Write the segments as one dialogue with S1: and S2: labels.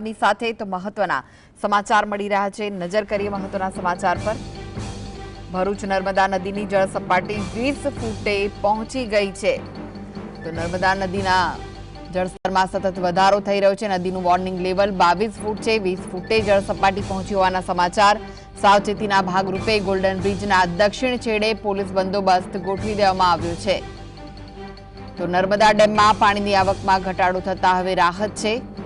S1: ની સાથે તો મહત્વના સમાચાર મળી રહ્યા છે. નજર કરીએ મહત્વના સમાચાર પર. ભરૂચ નર્મદા નદીની જળ સપાટી વીસ ફૂટે પહોંચી ગઈ છે. તો નર્મદા નદીના જળસ્તરમાં સતત વધારો થઈ રહ્યો છે. નદીનું વોર્નિંગ લેવલ બાવીસ ફૂટ છે. વીસ ફૂટે જળ સપાટી પહોંચી હોવાના સમાચાર. સાવચેતીના ભાગરૂપે ગોલ્ડન બ્રિજના દક્ષિણ છેડે પોલીસ બંદોબસ્ત ગોઠવી દેવામાં આવ્યો છે. તો નર્મદા ડેમમાં પાણીની આવકમાં ઘટાડો થતા હવે રાહત છે.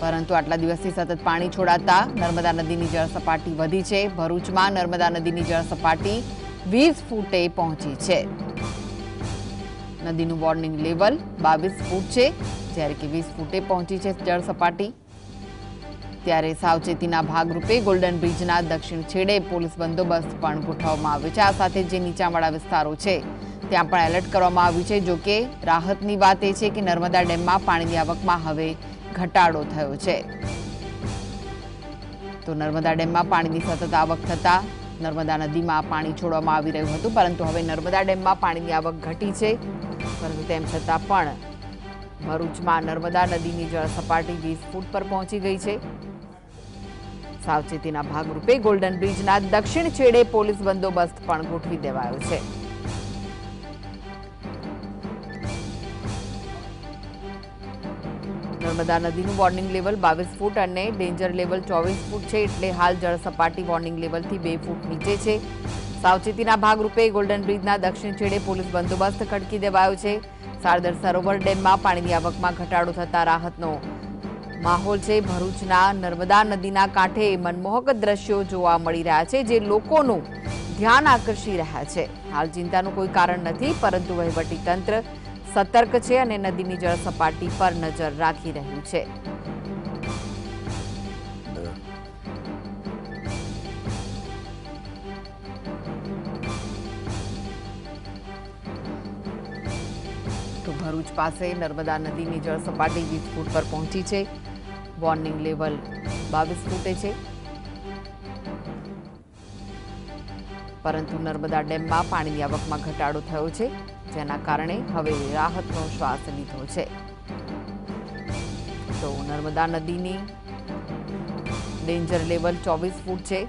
S1: પરંતુ આટલા દિવસથી સતત પાણી છોડાતા નર્મદા નદીની જળ સપાટી વધી છે. ભરૂચમાં નર્મદા નદીની જળ સપાટી વીસ ફૂટે પહોંચી છે. નદીનું વોર્નિંગ લેવલ બાવીસ ફૂટ છે. જ્યારે કે વીસ ફૂટે પહોંચી છે જળ સપાટી. ત્યારે સાવચેતીના ભાગરૂપે ગોલ્ડન બ્રિજના દક્ષિણ છેડે પોલીસ બંદોબસ્ત પણ ગોઠવવામાં આવ્યો છે. આ સાથે જે નીચાણવાળા વિસ્તારો છે, ત્યાં પણ એલર્ટ કરવામાં આવ્યું છે. જો કે રાહતની વાત એ છે કે નર્મદા ડેમમાં પાણીની આવકમાં હવે ઘટાડો થયો છે. તો નર્મદા ડેમમાં પાણીની સતત આવક થતા નર્મદા નદીમાં પાણી છોડવામાં આવી રહ્યું હતું, પરંતુ હવે નર્મદા ડેમમાં પાણીની આવક ઘટી છે. પરંતુ તેમ છતાં પણ ભરૂચમાં નર્મદા નદીની જળ સપાટી વીસ ફૂટ પર પહોંચી ગઈ છે. સાવચેતીના ભાગરૂપે ગોલ્ડન બ્રિજના દક્ષિણ છેડે પોલીસ બંદોબસ્ત પણ ગોઠવી દેવાયો છે. નર્મદા નદીનું વોર્નિંગ લેવલ બાવીસ ફૂટ અને ડેન્જર લેવલ ચોવીસ ફૂટ છે એટલે હાલ જળ સપાટી વોર્નિંગ લેવલથી બે ફૂટ નીચે છે. સાવચેતીના ભાગરૂપે ગોલ્ડન બ્રિજના દક્ષિણ છેડે પોલીસ બંદોબસ્ત ખડકી દેવાયો છે. સારદર સરોવર ડેમમાં પાણીની આવકમાં ઘટાડો થતા રાહતનો માહોલ છે. ભરૂચના નર્મદા નદીના કાંઠે મનમોહક દ્રશ્યો જોવા મળી રહ્યા છે જે લોકોનું ધ્યાન આકર્ષી રહ્યા છે. હાલ ચિંતાનું કોઈ કારણ નથી, પરંતુ વહીવટી તંત્ર સતર્ક છે અને નદીની જળ સપાટી પર નજર રાખી રહ્યું છે. તો ભરૂચ પાસે નર્મદા નદીની જળ સપાટી વીસ ફૂટ પર પહોંચી છે. વોર્નિંગ લેવલ બાવીસ ફૂટે છે. પરંતુ નર્મદા ડેમમાં પાણીની આવકમાં ઘટાડો થયો છે, જેના કારણે હવે રાહતનો શ્વાસ લીધો છે. તો નર્મદા નદીની ડેન્જર લેવલ ચોવીસ ફૂટ છે.